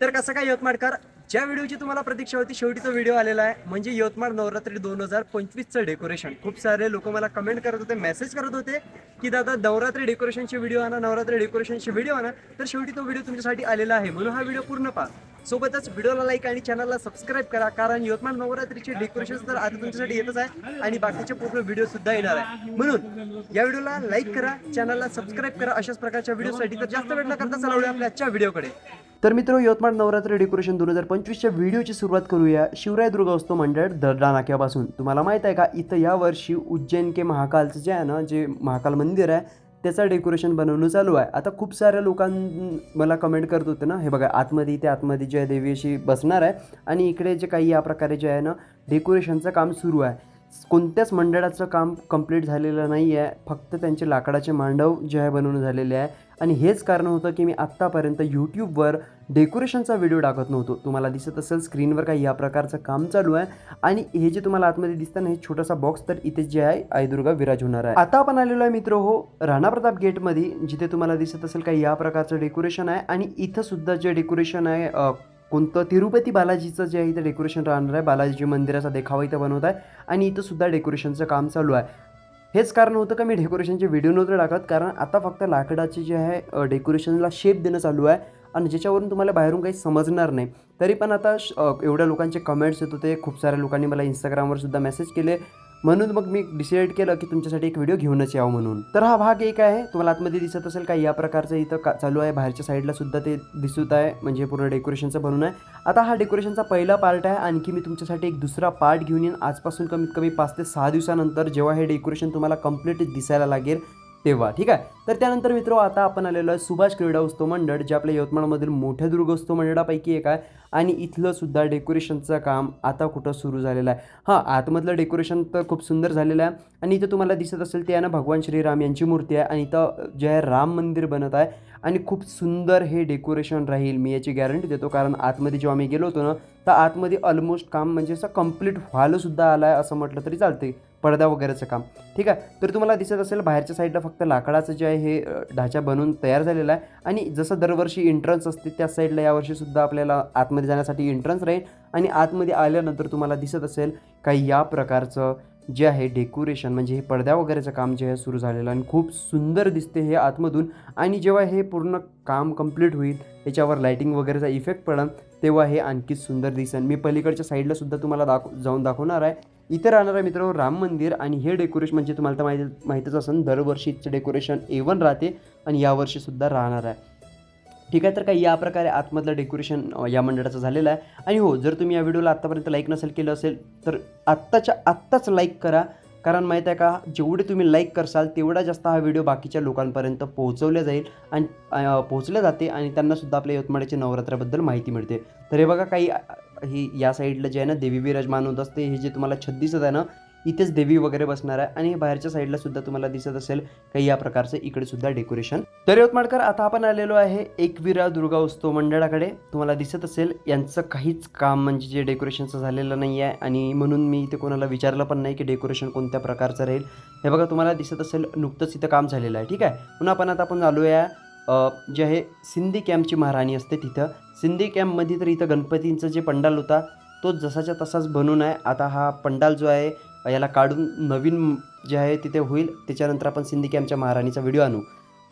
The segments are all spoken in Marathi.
तर कसं काय यवतमाळकर ज्या व्हिडिओची तुम्हाला प्रतीक्षा होती शेवटीचा व्हिडिओ आलेला आहे. म्हणजे यवतमाळ नवरात्री दोन हजार पंचवीसचं डेकोरेशन खूप सारे लोक मला कमेंट करत होते मेसेज करत होते की दादा नवरात्री डेकोरेशनचे व्हिडिओ आणा नवरात्री डेकोरेशनचे व्हिडिओ आणा. तर शेवटी तो व्हिडिओ तुमच्यासाठी आलेला आहे. म्हणून हा व्हिडिओ पूर्ण पहा. सोबतच व्हिडिओला लाईक आणि चॅनलला सबस्क्राईब करा कारण यवतमाळ नवरात्रीचे डेकोरेशन तर आता तुमच्यासाठी येतच आहे आणि बाकीचे पूर्ण व्हिडिओ सुद्धा येणार आहे. म्हणून या व्हिडिओला लाईक करा चॅनलला सबस्क्राईब करा. अशाच प्रकारच्या व्हिडिओसाठी तर जास्त वेळ न करता चालवूया आपल्या आजच्या व्हिडिओकडे तर मित्र यवतमाळ नवरात्री डेकोरेशन दोन हजार पंचवीसच्या व्हिडिओची सुरुवात करूया. शिवराय दुर्गोत्सव मंडळ दर्डा नाक्यापासून तुम्हाला माहीत आहे का इथं यावर्षी उज्जैन के महाकालचं जे आहे ना जे महाकाल मंदिर आहे त्याचं डेकोरेशन बनवणं चालू आहे. आता खूप साऱ्या लोकां मला कमेंट करत होते ना हे बघा आतमध्ये इथे आतमध्ये जे आहे देवी अशी बसणार आहे आणि इकडे जे काही या प्रकारे जे आहे ना डेकोरेशनचं काम सुरू आहे. कोणत्याच मंडळाचं काम कंप्लीट झालेलं नाही आहे फक्त त्यांचे लाकडाचे मांडव जे आहे बनवून झालेले आहे. आणि हेच कारण होतं की मी आत्तापर्यंत यूट्यूबवर डेकोरेशनचा व्हिडिओ टाकत नव्हतो. तुम्हाला दिसत असेल स्क्रीनवर काही या प्रकारचं काम चालू आहे. आणि हे जे तुम्हाला आतमध्ये दिसतं ना हे छोटासा बॉक्स तर इथे जे आहे आईदुर्गा विराज होणार आहे. आता आपण आलेलो आहे मित्र हो राणा प्रताप गेटमध्ये जिथे तुम्हाला दिसत असेल काही या प्रकारचं डेकोरेशन आहे. आणि इथं सुद्धा जे डेकोरेशन आहे कोणतं तिरुपती बालाजीचं जे आहे इथं डेकोरेशन राहणार आहे. बालाजी मंदिराचा देखावा इथं बनवत आहे. आणि इथं सुद्धा डेकोरेशनचं काम चालू आहे. हेच कारण होतं का मी डेकोरेशनचे व्हिडिओ नव्हते टाकत? कारण आता फक्त लाकडाचे जे आहे डेकोरेशनला शेप देणं चालू आहे आणि ज्याच्यावरून तुम्हाला बाहेरून काही समजणार नाही. तरी पण आता श- एवढ्या लोकांचे कमेंट्स येत होते. खूप साऱ्या लोकांनी मला इंस्टाग्रामवर सुद्धा मेसेज केले. म्हणून मग मी डिसाईड केलं की तुमच्यासाठी एक व्हिडिओ घेऊनच यावं म्हणून. तर हा भाग एक आहे. तुम्हाला आतमध्ये दिसत असेल का? या प्रकारचं इथं का चालू आहे. बाहेरच्या साईडला सुद्धा ते दिसत आहे. म्हणजे पूर्ण डेकोरेशनचं बनून आहे. आता हा डेकोरेशनचा पहिला पार्ट आहे. आणखी मी तुमच्यासाठी एक दुसरा पार्ट घेऊन येईन. आजपासून कमीत कमी पाच ते सहा दिवसानंतर जेव्हा हे डेकोरेशन तुम्हाला कंप्लीट दिसायला लागेल तेव्हा ठीक आहे? तर त्यानंतर मित्र आता आपण आलेलो आहे सुभाष क्रीडा उत्सव मंडळ जे आपल्या यवतमाळमधील मोठ्या दुर्गोत्सव मंडळापैकी एक आहे. आणि इथलं सुद्धा डेकोरेशनचं काम आता कुठं सुरू झालेलं आहे? हां आतमधलं डेकोरेशन तर खूप सुंदर झालेलं आहे. आणि इथं तुम्हाला दिसत असेल ते आहे ना भगवान श्रीराम यांची मूर्ती आहे. आणि इथं जे आहे राम मंदिर बनत आहे. आणि खूप सुंदर हे डेकोरेशन राहील मी याची गॅरंटी देतो. कारण आतमध्ये जेव्हा आम्ही गेलो होतो ना तर आतमध्ये ऑलमोस्ट काम म्हणजे असं कंप्लीट व्हायलासुद्धा आलं आहे असं म्हटलं तरी चालते पडदा वगैरेचं काम. ठीक आहे? तर तुम्हाला दिसत असेल बाहेरच्या साईडला फक्त लाकडाचं जे आहे हे ढाचा बनवून तयार झालेला आहे. आणि जसं दरवर्षी एंट्रन्स असते त्या साईडला यावर्षीसुद्धा आपल्याला आतमध्ये जाण्यासाठी एंट्रन्स राहील. आणि आतमध्ये आल्यानंतर तुम्हाला दिसत असेल काही या प्रकारचं जे आहे डेकोरेशन म्हणजे हे पडद्या वगैरेचं काम जे आहे सुरू झालेलं आहे. आणि खूप सुंदर दिसते हे आतमधून. आणि जेव्हा हे पूर्ण काम कंप्लीट होईल याच्यावर लाईटिंग वगैरेचा इफेक्ट पडेल तेव्हा हे आणखी सुंदर दिसन मी पलीकडच्या साईडला सुद्धा तुम्हाला दाखव जाऊन दाखवणार आहे. इथे राहणार आहे मित्र राम मंदिर आणि हे डेकोरेशन म्हणजे तुम्हाला तर माहिती माहितीच असेल दरवर्षीचं डेकोरेशन ए वन राहते आणि यावर्षीसुद्धा राहणार आहे. ठीक आहे तर काही या प्रकारे आतमधलं डेकोरेशन या मंडळाचं झालेलं आहे. आणि हो जर तुम्ही या व्हिडिओला आत्तापर्यंत लाईक नसेल केलं असेल तर आत्ताच्या आत्ताच लाईक करा. कारण माहीत आहे का जेवढे तुम्ही लाईक करसाल तेवढा जास्त हा व्हिडिओ बाकीच्या लोकांपर्यंत पोहोचवल्या जाईल आणि पोहोचल्या जाते आणि त्यांनासुद्धा आपल्या यवतमाळच्या नवरात्राबद्दल माहिती मिळते. तर हे बघा काही ही या साईडला जे आहे ना देवी विराजमान होत असते. हे जे तुम्हाला छत दिसत आहे ना इथेच देवी वगैरे बसणार आहे आणि बाहेरच्या साईडला सुद्धा तुम्हाला दिसत असेल काही या प्रकारचं इकडे सुद्धा डेकोरेशन तर यवतमाळकर आता आपण आलेलो आहे एकविरा दुर्गा उत्सव मंडळाकडे. तुम्हाला दिसत असेल यांचं काहीच काम म्हणजे जे डेकोरेशनचं झालेलं नाही आहे आणि म्हणून मी इथे कोणाला विचारलं पण नाही की डेकोरेशन कोणत्या प्रकारचं राहील. हे बघा तुम्हाला दिसत असेल नुकतंच इथं काम झालेलं आहे. ठीक आहे? पुन्हा आपण आता आपण आलो आहे जे आहे सिंधी कॅम्पची महाराणी असते तिथं. सिंधी कॅम्पमध्ये तर इथं गणपतींचं जे पंडाल होता तो जसाच्या तसाच बनून आहे. आता हा पंडाल जो आहे याला काढून नवीन जे आहे तिथे होईल. त्याच्यानंतर आपण सिंधी कॅम्पच्या महाराणीचा व्हिडिओ आणू.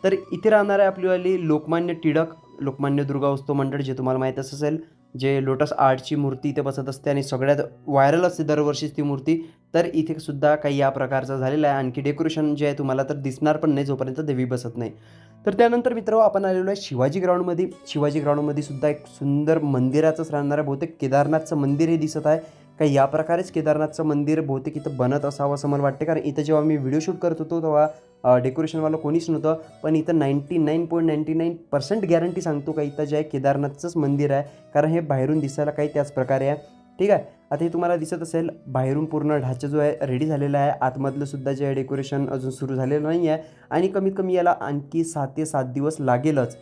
तर इथे राहणार आहे आपलीवाली लोकमान्य टिळक लोकमान्य दुर्गा उत्सव मंडळ जे तुम्हाला माहीत असेल जे लोटस आर्टची मूर्ती इथे बसत असते आणि सगळ्यात व्हायरल असते दरवर्षीच ती मूर्ती तर इथे सुद्धा काही या प्रकारचं झालेलं आहे. आणखी डेकोरेशन जे आहे तुम्हाला तर दिसणार पण नाही जोपर्यंत देवी बसत नाही. तर त्यानंतर मित्र आपण आलेलो आहे शिवाजी ग्राउंडमध्ये शिवाजी ग्राउंडमध्ये सुद्धा एक सुंदर मंदिराचंच राहणार आहे. बहुतेक केदारनाथचं मंदिर हे दिसत आहे. काही या प्रकारेच केदारनाथचं मंदिर बहुतेक इथं बनत असावं असं मला वाटते. कारण इथं जेव्हा मी व्हिडिओ शूट करत होतो तेव्हा डेकोरेशनवालं कोणीच नव्हतं. पण इथं ninety nine point ninety nine percent guarantee सांगतो का इथं जे आहे केदारनाथचंच मंदिर आहे. कारण हे बाहेरून दिसायला काही त्याच प्रकारे आहे. ठीक आहे? आता हे तुम्हाला दिसत असेल बाहेरून पूर्ण ढाचा जो आहे रेडी झालेला आहे. आतमधलं सुद्धा जे आहे डेकोरेशन अजून सुरू झालेलं नाही आहे. आणि कमीत कमी याला आणखी सात ते सात दिवस लागेलच.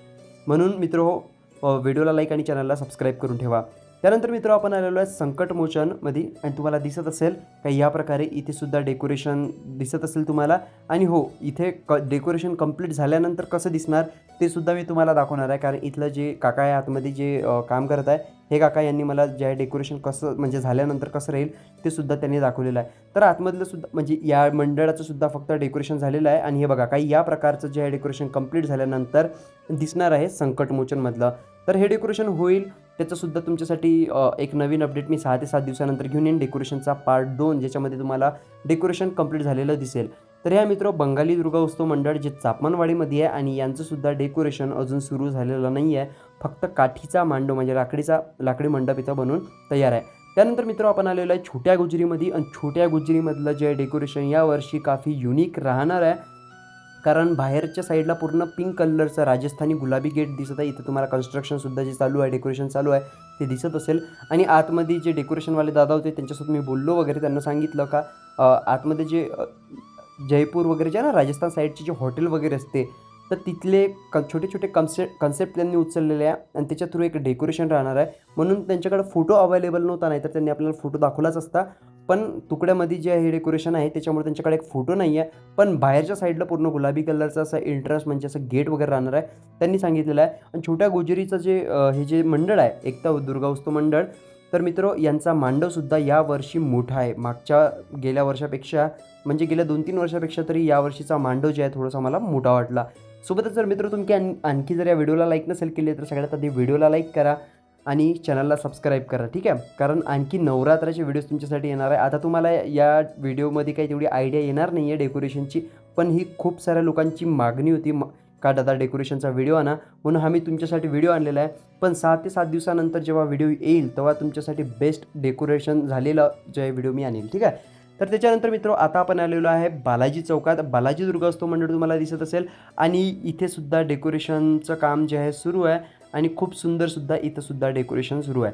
म्हणून मित्र हो व्हिडिओला लाईक आणि चॅनलला सबस्क्राईब करून ठेवा. त्यानंतर मित्र आपण आलेलो आहे संकटमोचनमध्ये आणि तुम्हाला दिसत असेल का या प्रकारे इथे सुद्धा डेकोरेशन दिसत असेल तुम्हाला. आणि हो इथे क डेकोरेशन कंप्लीट झाल्यानंतर कसं दिसणार ते सुद्धा मी तुम्हाला दाखवणार आहे. कारण इथलं जे काका आहे आतमध्ये जे काम करत आहे हे काका यांनी मला जे डेकोरेशन कसं म्हणजे झाल्यानंतर कसं राहील ते सुद्धा त्यांनी दाखवलेलं आहे. तर आतमधलं सुद्धा म्हणजे या मंडळाचं सुद्धा फक्त डेकोरेशन झालेलं आहे. आणि हे बघा काही या प्रकारचं जे आहे डेकोरेशन कंप्लीट झाल्यानंतर दिसणार आहे संकटमोचनमधलं. तर हे डेकोरेशन होईल त्याचंसुद्धा तुमच्यासाठी एक नवीन अपडेट मी सहा ते सात दिवसानंतर घेऊन येईन. डेकोरेशनचा पार्ट दोन ज्याच्यामध्ये तुम्हाला डेकोरेशन कंप्लीट झालेलं दिसेल. तर ह्या मित्र बंगाली दुर्गा उत्सव मंडळ जे चापमानवाडीमध्ये आहे आणि यांचंसुद्धा डेकोरेशन अजून सुरू झालेलं नाही आहे फक्त काठीचा मांडव म्हणजे लाकडीचा लाकडी मंडप इथं बनवून तयार आहे. त्यानंतर मित्र आपण आलेलो आहे छोट्या गुजरीमध्ये आणि छोट्या गुजरीमधलं जे डेकोरेशन यावर्षी काफी युनिक राहणार आहे. कारण बाहेरच्या साईडला पूर्ण पिंक कलरचं राजस्थानी गुलाबी गेट दिसत आहे. इथं तुम्हाला कन्स्ट्रक्शनसुद्धा जे चालू आहे डेकोरेशन चालू आहे ते दिसत असेल. आणि आतमध्ये जे डेकोरेशनवाले दादा होते त्यांच्यासोबत मी बोललो वगैरे. त्यांना सांगितलं का आतमध्ये जे जयपूर वगैरे जे ना राजस्थान साईडचे जे हॉटेल वगैरे असते तर तिथले क छोटे छोटे कन्सेप्ट कन्सेप्ट त्यांनी उचललेले आहे. आणि त्याच्या थ्रू एक डेकोरेशन राहणार आहे. म्हणून त्यांच्याकडे फोटो अवेलेबल नव्हता नाही तर त्यांनी आपल्याला फोटो दाखवलाच असता. पण तुकड्यामध्ये जे हे डेकोरेशन आहे त्याच्यामुळे त्यांच्याकडे एक फोटो नाही आहे पण बाहेरच्या साईडला पूर्ण गुलाबी कलरचं असं एंट्रन्स म्हणजे असं गेट वगैरे राहणार आहे त्यांनी सांगितलेलं आहे. आणि छोट्या गोजरीचं जे हे जे मंडळ आहे एकता दुर्गा उत्सव मंडळ तर मित्र यांचा मांडवसुद्धा यावर्षी मोठा आहे. मागच्या गेल्या वर्षापेक्षा म्हणजे गेल्या दोन तीन वर्षापेक्षा तरी यावर्षीचा मांडव जे आहे थोडासा मला मोठा वाटला. सोबतच जर मित्र तुमकी आणखी जर या व्हिडिओला लाईक नसेल केले तर सगळ्यात आधी व्हिडिओला लाईक करा. आणि चॅनलला सबस्क्राईब करा ठीक आहे? कारण आणखी नवरात्राचे व्हिडिओज तुमच्यासाठी येणार आहे. आता तुम्हाला या व्हिडिओमध्ये काही तेवढी आयडिया येणार नाही आहे डेकोरेशनची पण ही खूप साऱ्या लोकांची मागणी होती. म का दादा डेकोरेशनचा व्हिडिओ आणा. म्हणून आम्ही तुमच्यासाठी व्हिडिओ आणलेला आहे. पण सहा ते सात दिवसानंतर जेव्हा व्हिडिओ येईल तेव्हा तुमच्यासाठी बेस्ट डेकोरेशन झालेलं जे व्हिडिओ मी आणेल ठीक आहे? तर त्याच्यानंतर मित्र आता आपण आलेलो आहे बालाजी चौकात. बालाजी दुर्गा असतो मंडळ तुम्हाला दिसत असेल. आणि इथे सुद्धा डेकोरेशनचं काम जे आहे सुरू आहे. आणि खूप सुंदरसुद्धा इथंसुद्धा डेकोरेशन सुरू आहे.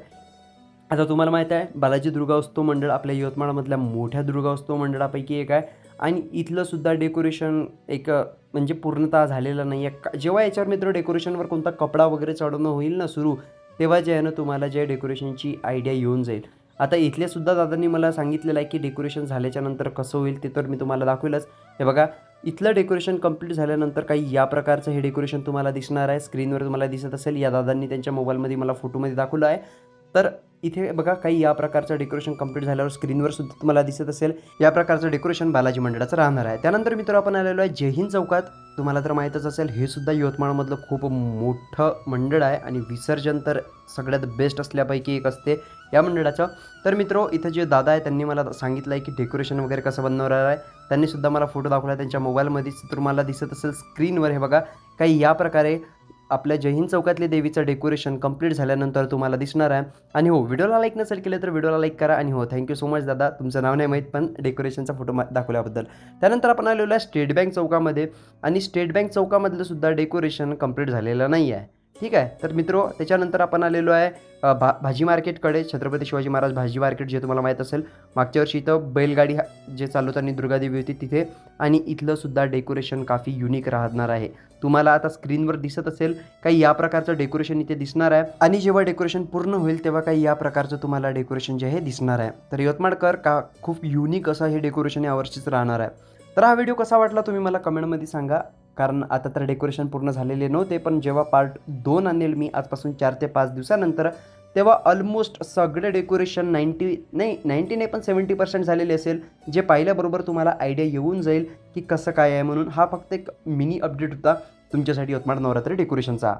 आता तुम्हाला माहीत आहे बालाजी दुर्गा उत्सव मंडळ आपल्या यवतमाळमधल्या मोठ्या दुर्गा मंडळापैकी एक आहे. आणि इथलंसुद्धा डेकोरेशन एक म्हणजे पूर्णतः झालेलं नाही आहे का- जेव्हा याच्यावर मित्र डेकोरेशनवर कोणता कपडा वगैरे चढवणं होईल ना सुरू तेव्हा जे आहे ना तुम्हाला जे डेकोरेशनची आयडिया येऊन जाईल. आता इथल्यासुद्धा दादांनी मला सांगितलेलं आहे की डेकोरेशन झाल्याच्यानंतर कसं होईल ते तर मी तुम्हाला दाखवेलच. हे बघा इथलं डेकोरेशन कंप्लीट झाल्यानंतर काही या प्रकारचं हे डेकोरेशन तुम्हाला दिसणार आहे. स्क्रीनवर तुम्हाला दिसत असेल या दादांनी त्यांच्या मोबाईलमध्ये मला फोटोमध्ये दाखवलं आहे. तर इथे बघा काही या प्रकारचं डेकोरेशन कंप्लीट झाल्यावर स्क्रीनवर सुद्धा तुम्हाला दिसत असेल. या प्रकारचं डेकोरेशन बालाजी मंडळाचं राहणार आहे. त्यानंतर मित्र आपण आलेलो आहे जयहिंद चौकात. तुम्हाला तर माहीतच असेल हे सुद्धा यवतमाळमधलं खूप मोठं मंडळ आहे आणि विसर्जन तर सगळ्यात बेस्ट असल्यापैकी एक असते. या मंडळाचं. तर मित्र इथं जे दादा आहे त्यांनी मला सांगितलं आहे की डेकोरेशन वगैरे कसं बनवणार आहे. त्यांनी सुद्धा मला फोटो दाखवला आहे त्यांच्या मोबाईलमध्येच तुम्हाला दिसत असेल स्क्रीनवर हे बघा. काही या प्रकारे आपल्या जयहिंद चौकातले देवीचं डेकोरेशन कंप्लीट झाल्यानंतर तुम्हाला दिसणार आहे. आणि हो व्हिडिओला लाईक नसेल केलं तर व्हिडिओला लाईक करा. आणि हो थँक्यू सो मच दादा. तुमचं नाव नाही माहीत पण डेकोरेशनचा फोटो मा- दाखवल्याबद्दल. त्यानंतर आपण आलेलो आहे स्टेट बँक चौकामध्ये. आणि स्टेट बँक चौकामधलं सुद्धा डेकोरेशन कंप्लीट झालेलं नाही आहे ठीक आहे. तर मित्रो त्याच्यानंतर आपण आलेलो आहे भा भाजी मार्केटकडे. छत्रपती शिवाजी महाराज भाजी मार्केट जे तुम्हाला माहीत असेल मागच्या वर्षी इथं बैलगाडी हा- जे चालवताना दुर्गादेवी होती तिथे. आणि इथलं सुद्धा डेकोरेशन काफी युनिक राहणार आहे. तुम्हाला आता स्क्रीनवर दिसत असेल काही या प्रकारचं डेकोरेशन इथे दिसणार आहे. आणि जेव्हा डेकोरेशन पूर्ण होईल तेव्हा काही या प्रकारचं तुम्हाला डेकोरेशन जे आहे दिसणार आहे. तर यवतमाळकर का खूप युनिक असं हे डेकोरेशन यावर्षीच राहणार आहे. तर हा व्हिडिओ कसा वाटला तुम्ही मला कमेंटमध्ये सांगा. कारण आता तर डेकोरेशन पूर्ण झालेले नव्हते पण जेव्हा पार्ट दोन आणेल मी आजपासून चार ते पाच दिवसानंतर तेव्हा ऑलमोस्ट सगळे डेकोरेशन नाईंटी नाही नाईंटी नाही पण सेवन्टी पर्सेंट झालेले असेल जे पाहिल्याबरोबर तुम्हाला आयडिया येऊन जाईल की कसं काय आहे म्हणून. हा फक्त एक मिनी अपडेट होता तुमच्यासाठी यवतमाळ नवरात्री डेकोरेशनचा